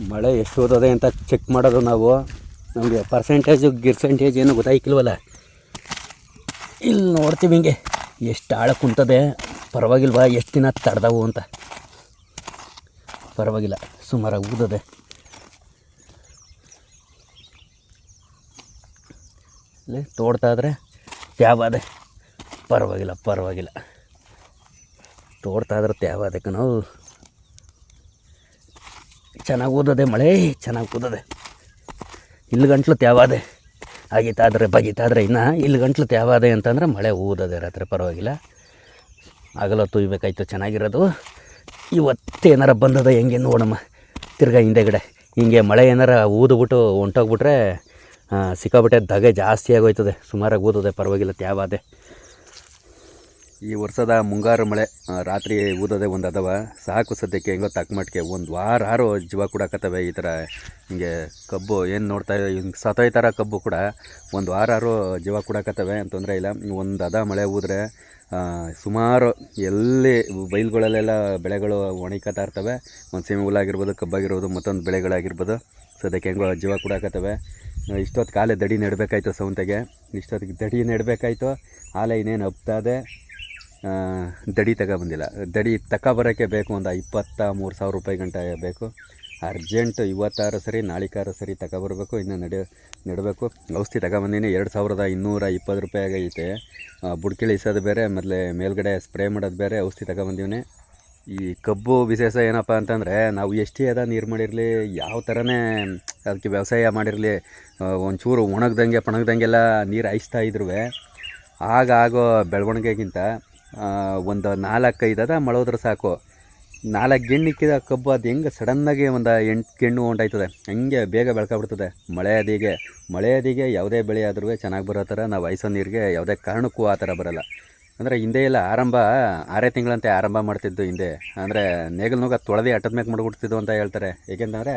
ಮಳೆ ಎಷ್ಟು ಓದೋದೆ ಅಂತ ಚೆಕ್ ಮಾಡೋದು ನಾವು. ನಮಗೆ ಪರ್ಸೆಂಟೇಜು ಗಿರ್ಸೆಂಟೇಜ್ ಏನು ಗೊತ್ತಾಯ್ಕಿಲ್ವಲ್ಲ? ಇಲ್ಲಿ ನೋಡ್ತೀವಿ ಹಿಂಗೆ. ಎಷ್ಟು ಆಳ ಕುಂತದೆ. ಪರವಾಗಿಲ್ವಾ? ಎಷ್ಟು ದಿನ ತಡೆದವು ಅಂತ. ಪರವಾಗಿಲ್ಲ. ಸುಮಾರಾಗಿ ಊದದೆ. ಇಲ್ಲಿ ತೋಡ್ತಾ ಇದ್ರೆ ತ್ಯಾವಾದೆ ಪರವಾಗಿಲ್ಲ ಪರವಾಗಿಲ್ಲ. ತೋಡ್ತಾ ಇದ್ರೆ ತ್ಯಾವಾದಕ್ಕೆ ಕಣೋ. ಚೆನ್ನಾಗಿ ಓದದೆ, ಮಳೆ ಚೆನ್ನಾಗಿ ಓದದೆ ಇಲ್ಲಿ ಗಂಟ್ಲು ತ್ಯಾವಾದೆ. ಆಗಿತ್ತಾದರೆ ಬಗೀತಾದರೆ ಇನ್ನು ಇಲ್ಲಿ ಗಂಟ್ಲು ತ್ಯಾವಾದೆ ಅಂತಂದ್ರೆ ಮಳೆ ಊದದೆ, ರಾತ್ರಿ ಪರವಾಗಿಲ್ಲ. ಆಗಲ ತುಯ್ಬೇಕಾಯ್ತು ಚೆನ್ನಾಗಿರೋದು. ಇವತ್ತೇನಾರ ಬಂದದ ಹೆಂಗೆ ನೋಡಮ್ಮ. ತಿರ್ಗಾ ಹಿಂದೆಗಡೆ ಹಿಂಗೆ ಮಳೆ ಏನಾರ ಊದ್ಬಿಟ್ಟು ಹೊಂಟೋಗ್ಬಿಟ್ರೆ ಸಿಕ್ಕಾಬಿಟ್ಟೆ ಧಗೆ ಜಾಸ್ತಿ ಆಗೋಯ್ತದೆ. ಸುಮಾರಾಗಿ ಊದದೆ, ಪರವಾಗಿಲ್ಲ, ತ್ಯಾವಾದೆ. ಈ ವರ್ಷದ ಮುಂಗಾರು ಮಳೆ ರಾತ್ರಿ ಊದದೆ ಒಂದು ಅದವ ಸಾಕು ಸದ್ಯಕ್ಕೆ ಹೆಂಗೋ ತಕ್ಕ ಮಟ್ಟಿಗೆ ಒಂದು ವಾರ ಆರು ಜೀವ ಕೊಡಕತ್ತವೆ ಈ ಥರ ಹಿಂಗೆ ಕಬ್ಬು ಏನು ನೋಡ್ತಾ ಹಿಂಗೆ ಸತ್ತೋಯ್ತಾರ ಕಬ್ಬು ಕೂಡ ಒಂದು ವಾರ ಆರು ಜೀವ ಕೊಡಕತ್ತವೆ ಅಂತಂದರೆ ಇಲ್ಲ. ಒಂದು ಅದ ಮಳೆ ಊದ್ರೆ ಸುಮಾರು ಎಲ್ಲಿ ಬೈಲುಗಳಲ್ಲೆಲ್ಲ ಬೆಳೆಗಳು ಒಣಗ್ಕೊತಾ ಇರ್ತವೆ. ಒಂದು ಸೀಮೆ ಹುಲ್ಲಾಗಿರ್ಬೋದು ಕಬ್ಬಾಗಿರ್ಬೋದು ಮತ್ತೊಂದು ಬೆಳೆಗಳಾಗಿರ್ಬೋದು. ಸದ್ಯಕ್ಕೆ ಹೆಂಗೋ ಜೀವ ಕೊಡಕತ್ತವೆ ಇಷ್ಟೊತ್ತು ಕಾಲೇ ದಡಿ ನೆಡಬೇಕಾಯ್ತು ಸೌಂತೆಗೆ. ಇಷ್ಟೊತ್ತಿಗೆ ದಡಿ ನೆಡಬೇಕಾಯ್ತು. ಆಲೆ ಇನ್ನೇನು ಹಬ್ತಾದೆ ದಡಿ ತಗೊಬಂದಿಲ್ಲ ದಡಿ ತಗೊಬರೋಕ್ಕೆ ಬೇಕು ಒಂದು ಇಪ್ಪತ್ತ ಮೂರು ಸಾವಿರ ರೂಪಾಯಿ ಗಂಟೆ ಬೇಕು. ಅರ್ಜೆಂಟು ಇವತ್ತಾರು ಸರಿ, ನಾಳಿಕಾರು ಸರಿ ತಗೊಬರ್ಬೇಕು ಇನ್ನು ನಡೆ, ನೆಡಬೇಕು. ಔಷಧಿ ತಗೊಬಂದಿನಿ ಎರಡು ಸಾವಿರದ ಇನ್ನೂರ ಇಪ್ಪತ್ತು ರೂಪಾಯಿ ಆಗೈತೆ. ಬುಡ್ಕಿಳಿಸೋದು ಬೇರೆ, ಮೊದಲೇ ಮೇಲ್ಗಡೆ ಸ್ಪ್ರೇ ಮಾಡೋದು ಬೇರೆ, ಔಷಧಿ ತಗೊಬಂದಿವ್ನಿ ಈ ಕಬ್ಬು ವಿಶೇಷ ಏನಪ್ಪ ಅಂತಂದರೆ, ನಾವು ಎಷ್ಟೇ ಅದ ನೀರು ಮಾಡಿರಲಿ, ಯಾವ ಥರನೇ ಅದಕ್ಕೆ ವ್ಯವಸಾಯ ಮಾಡಿರಲಿ ಒಂಚೂರು ಒಣಗ್ದಂಗೆ, ಪಣಗ್ದಂಗೆಲ್ಲ ನೀರು ಹಾಯಿಸ್ತಾ ಇದ್ರೂ ಆಗ ಆಗೋ ಬೆಳವಣಿಗೆಗಿಂತ ಒಂದು ನಾಲ್ಕೈದು ಅದ ಮಳೋದ್ರೆ ಸಾಕು. ನಾಲ್ಕು ಗೆಣ್ಣಿಕ್ಕಿದ ಕಬ್ಬು, ಅದು ಹೆಂಗೆ ಸಡನ್ನಾಗಿ ಒಂದು ಎಂಟು ಗೆಣ್ಣು ಹೊಂಟಾಯ್ತದೆ ಹಂಗೆ ಬೇಗ ಬೆಳ್ಕೊಬಿಡ್ತದೆ. ಮಳೆ ಅದಿಗೆ ಮಳೆ ಅದಿಗೆ ಯಾವುದೇ ಬೆಳೆ ಆದ್ರೂ ಚೆನ್ನಾಗಿ ಬರೋ ಥರ ನಾವು ಐಸೋ ನೀರಿಗೆ ಯಾವುದೇ ಕಾರಣಕ್ಕೂ ಆ ಥರ ಬರೋಲ್ಲ. ಅಂದರೆ ಹಿಂದೆ ಎಲ್ಲ ಆರಂಭ, ಆರೇ ತಿಂಗಳಂತೆ ಆರಂಭ ಮಾಡ್ತಿದ್ದು ಹಿಂದೆ. ಅಂದರೆ ನೇಗಲ್ ನೋಗ ತೊಳೆದೇ ಅಟ್ಟದ ಮೇಲೆ ಮಾಡ್ಬಿಡ್ತಿದ್ದು ಅಂತ ಹೇಳ್ತಾರೆ. ಏಕೆಂದರೆ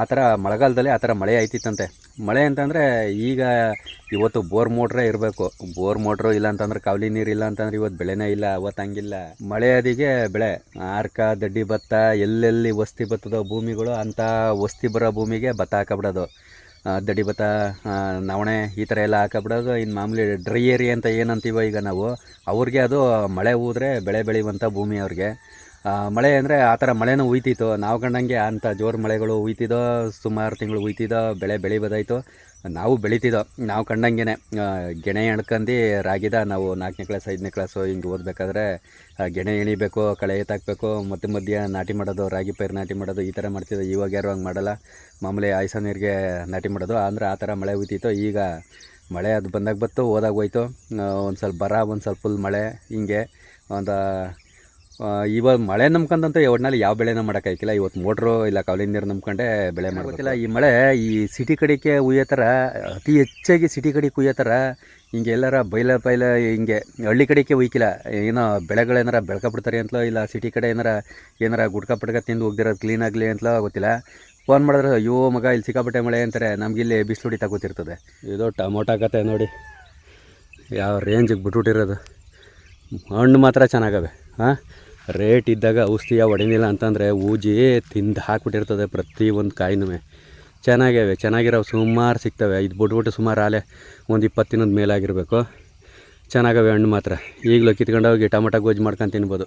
ಆ ಥರ ಮಳೆಗಾಲದಲ್ಲಿ ಆ ಥರ ಮಳೆ ಆಯ್ತಿತ್ತಂತೆ. ಮಳೆ ಅಂತಂದರೆ ಈಗ ಇವತ್ತು ಬೋರ್ ಮೋಟ್ರೇ ಇರಬೇಕು. ಬೋರ್ ಮೋಟ್ರು ಇಲ್ಲ ಅಂತಂದ್ರೆ ಕಾವಲಿ ನೀರು ಇಲ್ಲ ಅಂತಂದ್ರೆ ಇವತ್ತು ಬೆಳೆನೇ ಇಲ್ಲ ಅವತ್ತು ಹಂಗಿಲ್ಲ. ಮಳೆ ಅದಿಗೆ ಬೆಳೆ. ಆರ್ಕ, ದಡ್ಡಿ ಭತ್ತ, ಎಲ್ಲೆಲ್ಲಿ ವಸ್ತಿ ಬತ್ತದ ಭೂಮಿಗಳು ಅಂಥ ವಸ್ತಿ ಬರೋ ಭೂಮಿಗೆ ಭತ್ತ ಹಾಕಬಿಡೋದು. ದಡಿ ಭತ್ತ ನವಣೆ ಈ ಥರ ಎಲ್ಲ ಹಾಕಬಿಡೋದು. ಇನ್ನು ಮಾಮೂಲಿ ಡ್ರೈ ಏರಿಯಾ ಅಂತ ಏನಂತೀವೋ ಈಗ ನಾವು, ಅವ್ರಿಗೆ ಅದು ಮಳೆ ಹೋದರೆ ಬೆಳೆ ಬೆಳೆಯುವಂಥ ಭೂಮಿ ಅವ್ರಿಗೆ. ಮಳೆ ಅಂದರೆ ಆ ಥರ ಮಳೆನೂ ಉಯ್ತಿತ್ತು. ನಾವು ಕಂಡಂಗೆ ಅಂಥ ಜೋರು ಮಳೆಗಳು ಉಯ್ತಿದ್ದೋ, ಸುಮಾರು ತಿಂಗಳು ಉಯ್ತಿದ್ದೋ, ಬೆಳೆ ಬೆಳಿಬೋದಾಯಿತು ನಾವು ಬೆಳೀತಿದ್ದೋ, ನಾವು ಕಂಡಂಗೆ ಗೆಣೆ ಎಣ್ಕಂಡು ರಾಗಿದ ನಾವು ನಾಲ್ಕನೇ ಕ್ಲಾಸ್, ಐದನೇ ಕ್ಲಾಸು ಹಿಂಗೆ ಓದಬೇಕಾದ್ರೆ ಗೆಣೆ ಎಣಿಬೇಕು, ಕಳೆ ಎತ್ತಾಕಬೇಕು ಮತ್ತೆ ಮಧ್ಯ ನಾಟಿ ಮಾಡೋದು, ರಾಗಿ ಪೈರು ನಾಟಿ ಮಾಡೋದು, ಈ ಥರ ಮಾಡ್ತಿದ್ದೋ, ಇವಾಗ ಯಾರು ಹಂಗೆ ಮಾಡಲ್ಲ. ಮಾಮೂಲಿ ಆಯ್ಸ ನೀರಿಗೆ ನಾಟಿ ಮಾಡೋದು ಅಂದರೆ ಆ ಥರ ಮಳೆ ಉಯ್ತಿತ್ತು. ಈಗ ಮಳೆ ಅದು ಬಂದಾಗ ಬತ್ತು, ಹೋದಾಗ ಹೋಯ್ತು. ಒಂದು ಸ್ವಲ್ಪ ಬರ, ಒಂದು ಸ್ವಲ್ಪ ಫುಲ್ ಮಳೆ, ಹಿಂಗೆ. ಒಂದು ಇವಾಗ ಮಳೆ ನಂಬ್ಕೊಂಡಂತ ಒಟ್ನಲ್ಲಿ ಯಾವ ಬೆಳೆನ ಮಾಡೋಕ್ಕಾಗಿಲ್ಲ ಇವತ್ತು ಮೋಟ್ರು ಇಲ್ಲ ಕಾವಲಿ ನೀರು ನಂಬ್ಕೊಂಡೆ ಬೆಳೆ ಮಾಡ್ಬೇಕಿಲ್ಲ ಈ ಮಳೆ ಈ ಸಿಟಿ ಕಡೆಗೆ ಉಯ್ಯೋ ಥರ ಅತಿ ಹೆಚ್ಚಾಗಿ ಸಿಟಿ ಕಡೆಗೆ ಉಯ್ಯೋ ಥರ ಹಿಂಗೆ ಎಲ್ಲಾರ ಬೈಲ ಬೈಲ ಹಿಂಗೆ ಹಳ್ಳಿ ಕಡೆಗೆ ಉಯ್ಕಿಲ್ಲ. ಏನೋ ಬೆಳೆಗಳೇನಾರ ಬೆಳ್ಕೊಬಿಡ್ತಾರೆ ಅಂತಲೋ ಇಲ್ಲ ಸಿಟಿ ಕಡೆ ಏನಾರ ಏನಾರ ಗುಡ್ಕ ಪಡ್ಕ ತಿಂದು ಹೋಗ್ದಿರೋದು ಕ್ಲೀನ್ ಆಗಲಿ ಅಂತಲೋ ಗೊತ್ತಿಲ್ಲ. ಫೋನ್ ಮಾಡಿದ್ರೆ ಅಯ್ಯೋ ಮಗ ಇಲ್ಲಿ ಸಿಕ್ಕಾಪಟ್ಟೆ ಮಳೆ ಅಂತಾರೆ. ನಮಗಿಲ್ಲಿ ಬಿಸಿಲು ಹೊಡಿತಾ ಗೊತ್ತಿರ್ತದೆ ಇದು ಟೊಮೊಟೊ ಕತೆ ನೋಡಿ. ಯಾವ ರೇಂಜಿಗೆ ಬಿಟ್ಬಿಟ್ಟಿರೋದು. ಹಣ್ಣು ಮಾತ್ರ ಚೆನ್ನಾಗವೆ ಹಾಂ? ರೇಟ್ ಇದ್ದಾಗ ಔಷಧಿಯ ಹೊಡಿನಿಲ್ಲ ಅಂತಂದರೆ ಊಜಿ ತಿಂದು ಹಾಕ್ಬಿಟ್ಟಿರ್ತದೆ ಪ್ರತಿ ಒಂದು ಕಾಯಿನೂ. ಚೆನ್ನಾಗಿವೆ ಚೆನ್ನಾಗಿರೋ ಸುಮಾರು ಸಿಗ್ತವೆ. ಇದು ಬಿಟ್ಬಿಟ್ಟು ಸುಮಾರು ಆಲೆ ಒಂದು ಇಪ್ಪತ್ತು ದಿನದ ಮೇಲಾಗಿರಬೇಕು. ಚೆನ್ನಾಗವೆ ಹಣ್ಣು ಮಾತ್ರ. ಈಗಲೂ ಕಿತ್ಕೊಂಡೋಗಿ ಟೊಮೊಟೊ ಗೊಜ್ಜು ಮಾಡ್ಕೊಂಡು ತಿನ್ಬೋದು.